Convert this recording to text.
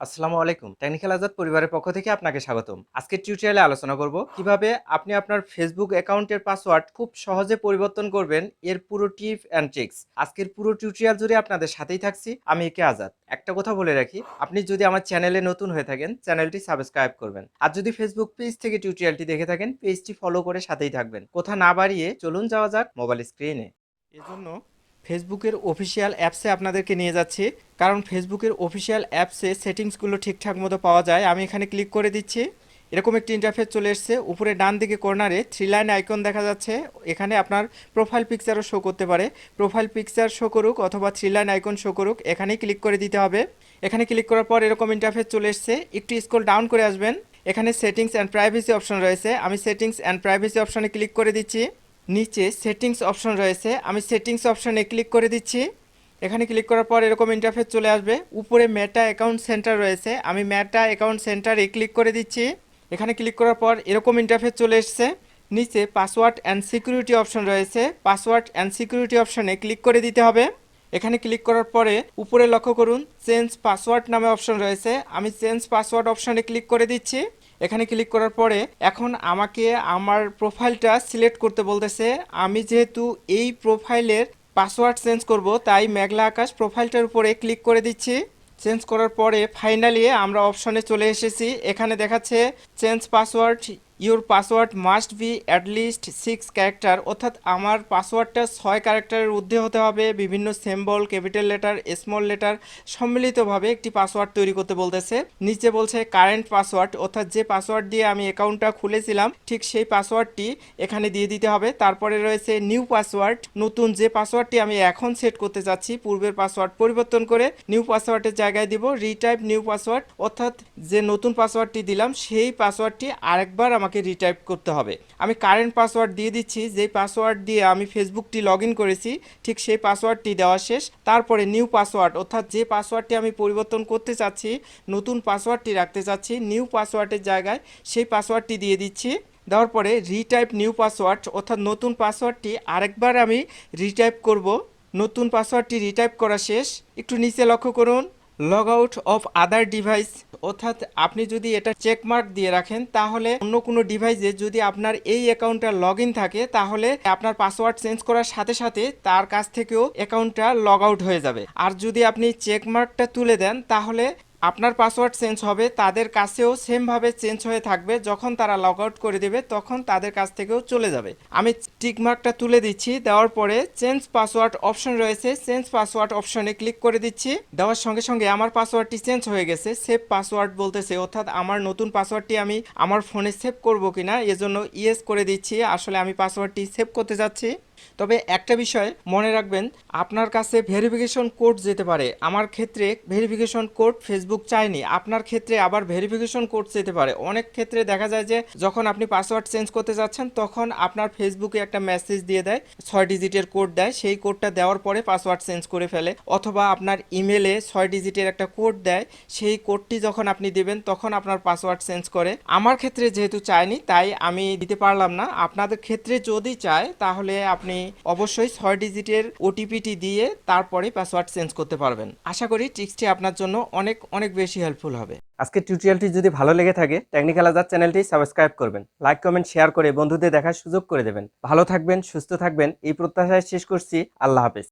আসসালামু আলাইকুম। টেকনিক্যাল আজাদ পরিবারের পক্ষ থেকে আপনাকে স্বাগতম। আজকের টিউটোরিয়ালে আলোচনা করব কীভাবে আপনি আপনার ফেসবুক অ্যাকাউন্টের পাসওয়ার্ড খুব সহজে পরিবর্তন করবেন এর পুরো টিপ অ্যান্ড ট্রিক্স আজকের পুরো টিউটোরিয়াল জুড়ে আপনাদের সাথেই থাকছি, আমি একে আজাদ। একটা কথা বলে রাখি, আপনি যদি আমার চ্যানেলে নতুন হয়ে থাকেন, চ্যানেলটি সাবস্ক্রাইব করবেন। আর যদি ফেসবুক পেজ থেকে টিউটোরিয়ালটি দেখে থাকেন পেজটি ফলো করে সাথেই থাকবেন। কথা না বাড়িয়ে চলুন যাওয়া যাক মোবাইল স্ক্রিনে এজন্য ফেসবুকের অফিসিয়াল অ্যাপসে আপনাদেরকে নিয়ে যাচ্ছি। কারণ ফেসবুকের অফিসিয়াল অ্যাপসে সেটিংসগুলো ঠিকঠাক মতো পাওয়া যায়। আমি এখানে ক্লিক করে দিচ্ছি। এরকম একটি ইন্টারফেস চলে এসেছে। উপরে ডান দিকে কর্নারে থ্রি লাইন আইকন দেখা যাচ্ছে। এখানে আপনার প্রোফাইল পিকচারও শো করতে পারে। প্রোফাইল পিকচার শো করুক অথবা থ্রি লাইন আইকন শো করুক, এখানেই ক্লিক করে দিতে হবে। এখানে ক্লিক করার পর এরকম ইন্টারফেস চলে এসেছে। একটু স্ক্রল ডাউন করে আসবেন। এখানে সেটিংস অ্যান্ড প্রাইভেসি অপশন রয়েছে। আমি সেটিংস অ্যান্ড প্রাইভেসি অপশনে ক্লিক করে দিচ্ছি। নিচে সেটিংস অপশন রয়েছে। আমি সেটিংস অপশনে ক্লিক করে দিচ্ছি। এখানে ক্লিক করার পর এরকম ইন্টারফেস চলে আসবে। উপরে মেটা অ্যাকাউন্ট সেন্টার রয়েছে। আমি মেটা অ্যাকাউন্ট সেন্টারে ক্লিক করে দিচ্ছি। এখানে ক্লিক করার পর এরকম ইন্টারফেস চলে এসছে। নিচে পাসওয়ার্ড অ্যান্ড সিকিউরিটি অপশন রয়েছে। পাসওয়ার্ড অ্যান্ড সিকিউরিটি অপশনে ক্লিক করে দিতে হবে। এখানে ক্লিক করার পরে উপরে লক্ষ্য করুন চেঞ্জ পাসওয়ার্ড নামে অপশন রয়েছে। আমি চেঞ্জ পাসওয়ার্ড অপশনে ক্লিক করে দিচ্ছি। এখানে ক্লিক করার পরে এখন আমাকে আমার প্রোফাইলটা সিলেক্ট করতে বলতেছে, আমি যেহেতু এই প্রোফাইলের পাসওয়ার্ড চেঞ্জ করব, তাই মেঘলা আকাশ প্রোফাইলটার উপরে ক্লিক করে দিচ্ছি। চেঞ্জ করার পরে ফাইনালি আমরা অপশনে চলে এসেছি, এখানে দেখাচ্ছে change password your password must be at least six character. অর্থাৎ আমার পাসওয়ার্ডটা ছয় ক্যারেক্টারের ঊর্ধ্বে হতে হবে, বিভিন্ন symbol, capital letter, small letter, সম্মিলিতভাবে একটি পাসওয়ার্ড তৈরি করতে বলতেছে। নিচে বলছে কারেন্ট পাসওয়ার্ড, অর্থাৎ যে পাসওয়ার্ড দিয়ে আমি অ্যাকাউন্টটা খুলেছিলাম, ঠিক সেই পাসওয়ার্ডটি এখানে দিয়ে দিতে হবে। তারপরে রয়েছে নিউ পাসওয়ার্ড, নতুন যে পাসওয়ার্ডটি আমি এখন সেট করতে যাচ্ছি, পূর্বের পাসওয়ার্ড পরিবর্তন করে নিউ পাসওয়ার্ডের জায়গায় দিব, রিটাইপ নিউ পাসওয়ার্ড। অর্থাৎ যে নতুন পাসওয়ার্ডটি দিলাম, সেই পাসওয়ার্ডটি আরেকবার আমাকে রিটাইপ করতে হবে। আমি কারেন্ট পাসওয়ার্ড দিয়ে দিচ্ছি, যেই পাসওয়ার্ড দিয়ে আমি ফেসবুকটি লগ করেছি, ঠিক সেই পাসওয়ার্ডটি দেওয়া শেষ। তারপরে নিউ পাসওয়ার্ড অর্থাৎ যে পাসওয়ার্ডটি আমি পরিবর্তন করতে চাচ্ছি, নতুন পাসওয়ার্ডটি রাখতে চাচ্ছি নিউ পাসওয়ার্ডের জায়গায় সেই পাসওয়ার্ডটি দিয়ে দিচ্ছি। দেওয়ার পরে রিটাইপ নিউ পাসওয়ার্ড অর্থাৎ নতুন পাসওয়ার্ডটি আরেকবার আমি রিটাইপ করব। নতুন পাসওয়ার্ডটি রিটাইপ করা শেষ। একটু নিচে লক্ষ্য করুন। Log out of other device অর্থাৎ আপনি যদি এটা চেকমার্ক দিয়ে রাখেন, তাহলে অন্য কোনো ডিভাইসে যদি আপনার এই অ্যাকাউন্টটা লগ ইন থাকে, তাহলে আপনার পাসওয়ার্ড চেঞ্জ করার সাথে সাথে তার কাছ থেকেও অ্যাকাউন্টটা লগ আউট হয়ে যাবে। আর যদি আপনি চেকমার্কটা তুলে দেন, তাহলে আপনার পাসওয়ার্ড চেঞ্জ হবে, তাদের কাছেও সেমভাবে চেঞ্জ হয়ে থাকবে, যখন তারা লগ আউট করে দেবে, তখন তাদের কাছ থেকেও চলে যাবে। আমি টিকমার্কটা তুলে দিচ্ছি, দেওয়ার পরে চেঞ্জ পাসওয়ার্ড অপশন রয়েছে, চেঞ্জ পাসওয়ার্ড অপশনে ক্লিক করে দিচ্ছি। দেওয়ার সঙ্গে সঙ্গে আমার পাসওয়ার্ডটি চেঞ্জ হয়ে গেছে, সেভ পাসওয়ার্ড বলতেছে, অর্থাৎ আমার নতুন পাসওয়ার্ডটি আমি আমার ফোনে সেভ করব কিনা, এজন্য ইয়েস করে দিচ্ছি, আসলে আমি পাসওয়ার্ডটি সেভ করতে যাচ্ছি। তবে একটা বিষয় মনে রাখবেন, আপনার কাছে ভেরিফিকেশন কোড যেতে পারে। আমার ক্ষেত্রে ভেরিফিকেশন কোড ফেসবুক চায়নি, আপনার ক্ষেত্রে আবার ভেরিফিকেশন কোড যেতে পারে। অনেক ক্ষেত্রে দেখা যায় যে, যখন আপনি পাসওয়ার্ড চেঞ্জ করতে যাচ্ছেন, তখন আপনার ফেসবুকে একটা মেসেজ দিয়ে দেয়, ছয় ডিজিটের কোড দেয়, সেই কোডটা দেওয়ার পরে পাসওয়ার্ড চেঞ্জ করে ফেলে। অথবা আপনার ইমেলে ছয় ডিজিটের একটা কোড দেয়, সেই কোডটি যখন আপনি দেবেন, তখন আপনার পাসওয়ার্ড চেঞ্জ করে। আমার ক্ষেত্রে যেহেতু চায়নি, তাই আমি দিতে পারলাম না। আপনাদের ক্ষেত্রে যদি চায়, তাহলে আপনি অবশ্যই ছয় ডিজিটের ওটিপিটি দিয়ে তারপরে পাসওয়ার্ড চেঞ্জ করতে পারবেন। আশা করি টিক্সটি আপনার জন্য অনেক অনেক বেশি হেল্পফুল হবে। আজকের টিউটোরিয়ালটি যদি ভালো লেগে থাকে টেকনিক্যাল আজাদ চ্যানেলটি সাবস্ক্রাইব করবেন লাইক কমেন্ট শেয়ার করে বন্ধুদের দেখার সুযোগ করে দেবেন। ভালো থাকবেন, সুস্থ থাকবেন, এই প্রত্যাশায় শেষ করছি। আল্লাহ হাফেজ।